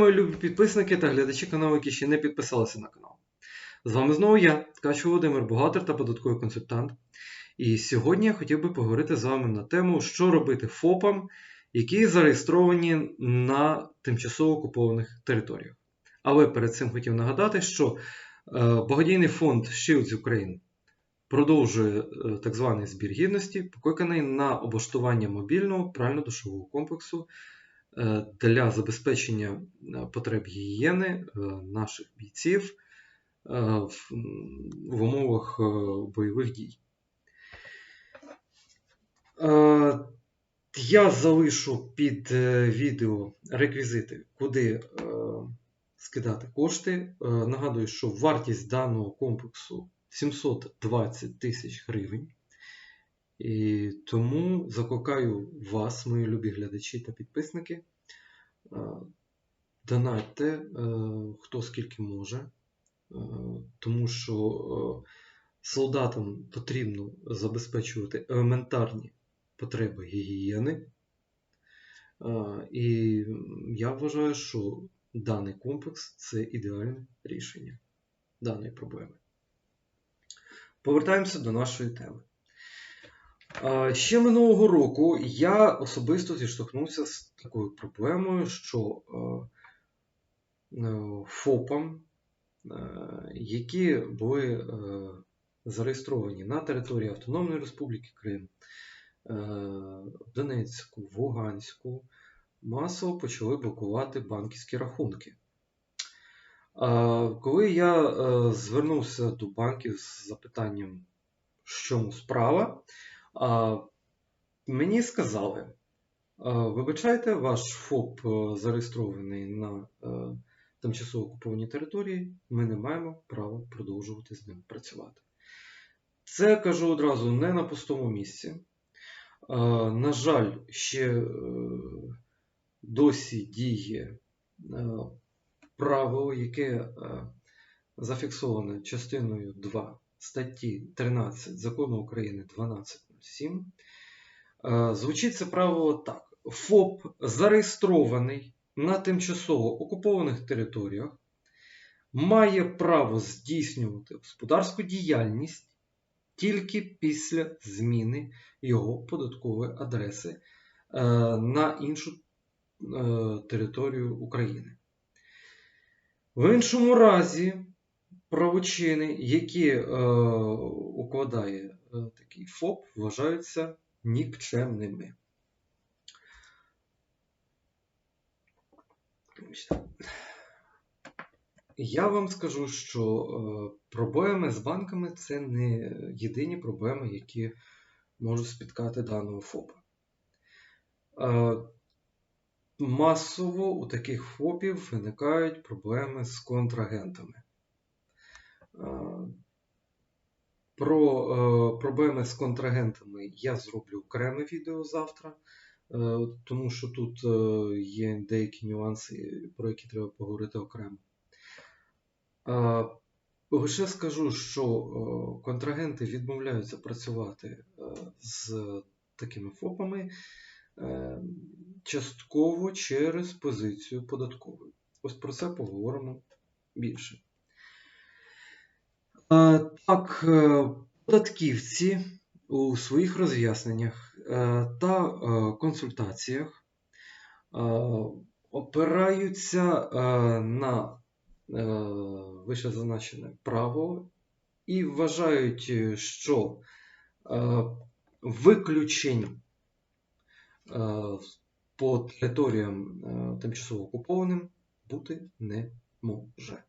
мої любі підписники та глядачі каналу, які ще не підписалися на канал. З вами знову я, Ткач Володимир, бухгалтер та податковий консультант. І сьогодні я хотів би поговорити з вами на тему, що робити ФОПам, які зареєстровані на тимчасово окупованих територіях. Але перед цим хотів нагадати, що е, благодійний фонд Shields Ukraine продовжує е, так званий збір гідності, покликаний на облаштування мобільного прально-душового комплексу для забезпечення е, потреб гігієни е, наших бійців е, в, умовах е, бойових дій. Е, Я залишу під е, відео реквізити, куди е, скидати кошти. Е, Нагадую, що вартість даного комплексу 720 тисяч гривень. І тому закликаю вас, мої любі глядачі та підписники, е, донатьте е, хто скільки може, е, тому що солдатам потрібно забезпечувати елементарні потреби гігієни. І я вважаю, що даний комплекс це ідеальне рішення даної проблеми. Повертаємося до нашої теми. Ще минулого року я особисто зіштовхнувся з такою проблемою, що е, ФОПам, е, які були е, зареєстровані на території Автономної Республіки Крим, в Донецьку, в Луганську, масово почали блокувати банківські рахунки. Коли я звернувся до банків з запитанням, чому справа, Мені сказали, вибачайте, ваш ФОП е, зареєстрований на е, тимчасово окупованій території, ми не маємо права продовжувати з ним працювати. Це кажу одразу не на пустому місці. На жаль, ще е, досі діє право, яке зафіксоване частиною 2 статті 13 закону України 12 7. Е, Звучить це правило так: ФОП зареєстрований на тимчасово окупованих територіях, має право здійснювати господарську діяльність тільки після зміни його податкової адреси е, на іншу е, територію України. В іншому разі, правочини, які е, укладає такий ФОП, вважаються нікчемними. Я вам скажу, що е, проблеми з банками це не єдині проблеми, які можуть спіткати даного ФОПа. Е, Масово у таких ФОПів виникають проблеми з контрагентами. Про е, проблеми з контрагентами я зроблю окреме відео завтра, е, тому що тут е, є деякі нюанси, про які треба поговорити окремо. Лише скажу, що контрагенти відмовляються працювати з такими ФОПами частково через позицію податкової. Ось про це поговоримо більше. Так, е, податківці у своїх роз'ясненнях е, та е, консультаціях опираються на вищезазначене право і вважають, що виключень по територіям тимчасово окупованим бути не може.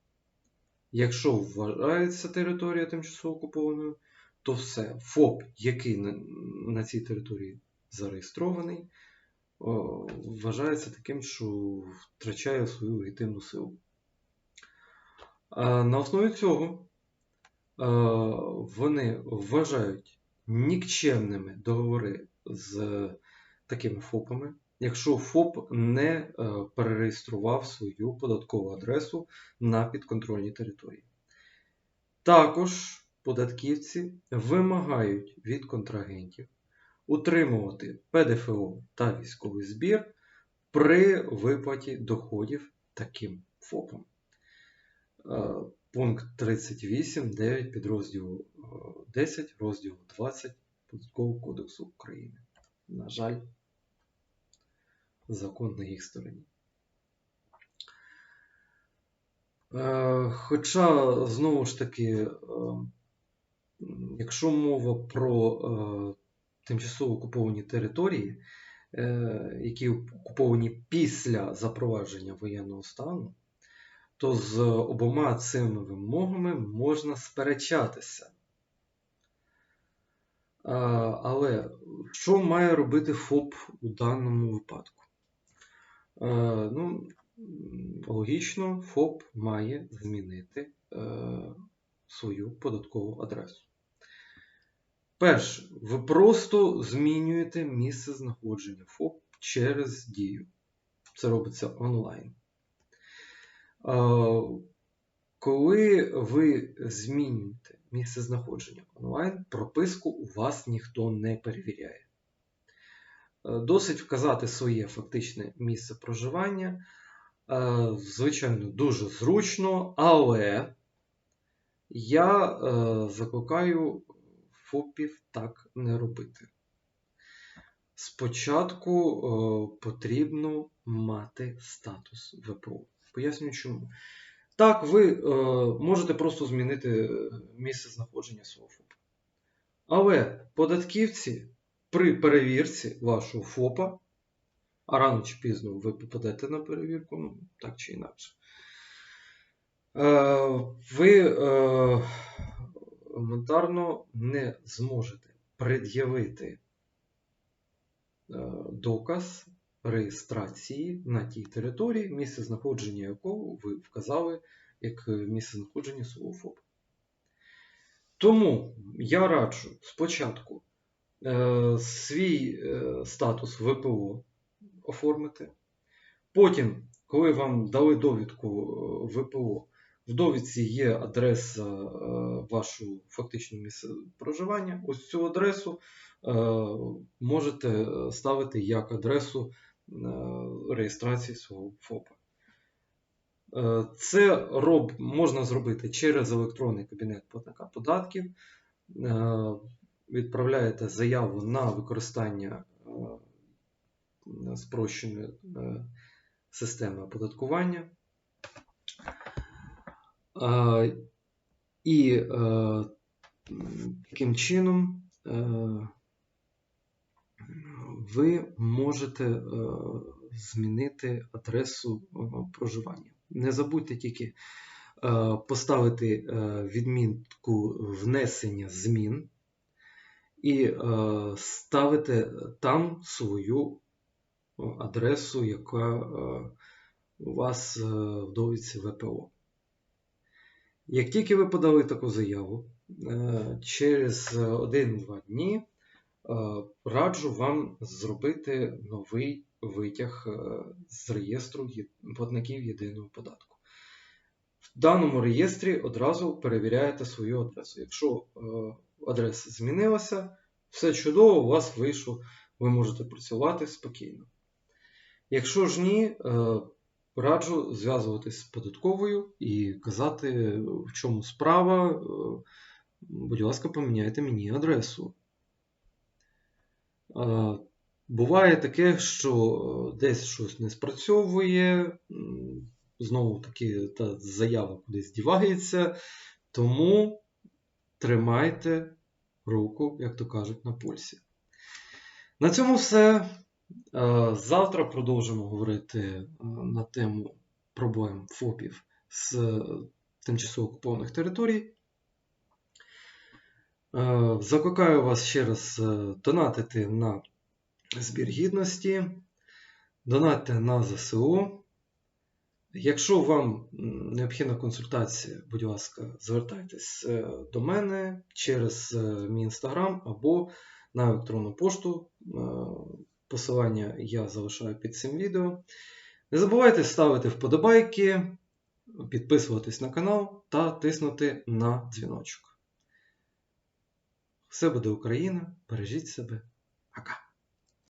Якщо вважається територія тимчасово окупованою, то все, ФОП, який на, цій території зареєстрований, вважається таким, що втрачає свою легітимну силу. На основі цього вони вважають нікчемними договори з такими ФОПами, якщо ФОП не е, перереєстрував свою податкову адресу на підконтрольній території. Також податківці вимагають від контрагентів утримувати ПДФО та військовий збір при виплаті доходів таким ФОПом. Е, Пункт 38.9 підрозділу е, 10, розділу 20 Податкового кодексу України. На жаль, закон на їх стороні. Е, Хоча, знову ж таки, е, якщо мова про е, тимчасово окуповані території, які окуповані після запровадження воєнного стану, то з обома цими вимогами можна сперечатися. Але що має робити ФОП у даному випадку? Е, Ну, логічно, ФОП має змінити е, свою податкову адресу. Перше, ви просто змінюєте місце знаходження ФОП через дію. Це робиться онлайн. Е, Коли ви змінюєте місце знаходження онлайн, прописку у вас ніхто не перевіряє. Е, Досить вказати своє фактичне місце проживання. Е, Звичайно, дуже зручно, але я е, закликаю ФОПів так не робити. Спочатку потрібно мати статус ВПО. Пояснюю чому. Так, ви можете просто змінити місце знаходження свого ФОПа. Але податківці при перевірці вашого ФОПа, а рано чи пізно ви попадете на перевірку, ну, так чи інакше, е, ви е, елементарно не зможете пред'явити е, доказ реєстрації на тій території, місце знаходження якого ви вказали як місце знаходження свого ФОПа. Тому я раджу спочатку свій е, статус ВПО оформити. Потім, коли вам дали довідку е, ВПО, в довідці є адреса е, вашого фактичного місця проживання. Ось цю адресу е, можете ставити як адресу е, реєстрації свого ФОПа. Е, Це роб, можна зробити через електронний кабінет платника податків. Відправляєте заяву на використання е, спрощеної е, системи оподаткування. Е, І таким чином ви можете змінити адресу проживання. Не забудьте тільки поставити відмітку внесення змін і е, ставити там свою е, адресу, яка е, у вас е, в довідці ВПО. Як тільки ви подали таку заяву, е, через 1-2 дні е, раджу вам зробити новий витяг е, з реєстру платників єдиного податку. В даному реєстрі одразу перевіряєте свою адресу. Якщо е, адреса змінилася, все чудово, у вас вийшло, ви можете працювати спокійно. Якщо ж ні, е, раджу зв'язуватись з податковою і казати, в чому справа. е, Будь ласка, поміняйте мені адресу. Е, Буває таке, що десь щось не спрацьовує, знову таки та заява кудись дівається, тому тримайте руку, як то кажуть, на пульсі. На цьому все. Е, Завтра продовжимо говорити е, на тему проблем ФОПів з е, тимчасово окупованих територій. Закликаю вас ще раз донатити на збір гідності, донатьте на ЗСУ. Якщо вам необхідна консультація, будь ласка, звертайтесь е, до мене через е, мій інстаграм або на електронну пошту. Е, Посилання я залишаю під цим відео. Не забувайте ставити вподобайки, підписуватись на канал та тиснути на дзвіночок. Все буде Україна. Бережіть себе. Пока!